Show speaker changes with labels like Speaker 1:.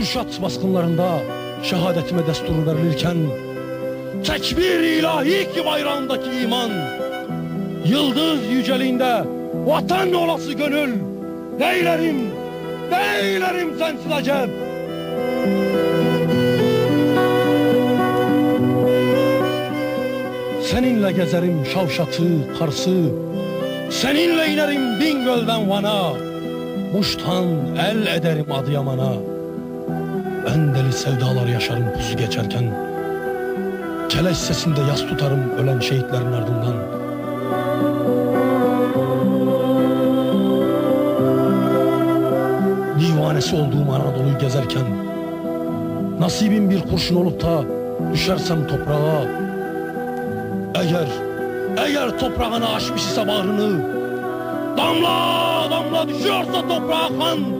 Speaker 1: Kürşat baskınlarında şehadetime destur verilirken Tekbir ilahi ki bayrağındaki iman Yıldız yüceliğinde vatan olası gönül Neylerim, neylerim sensiz acep Seninle gezerim Şavşat'ı, Kars'ı Seninle inerim Bingöl'den Van'a Muş'tan el ederim Adıyaman'a Ben deli sevdalar yaşarım pusu geçerken. Keleş sesinde yas tutarım ölen şehitlerin ardından. Divanesi olduğum Anadolu'yu gezerken Nasibim bir kurşun olup da düşersem toprağa Eğer, eğer toprağına aşmış ise bağrını Damla damla düşüyorsa toprağa kan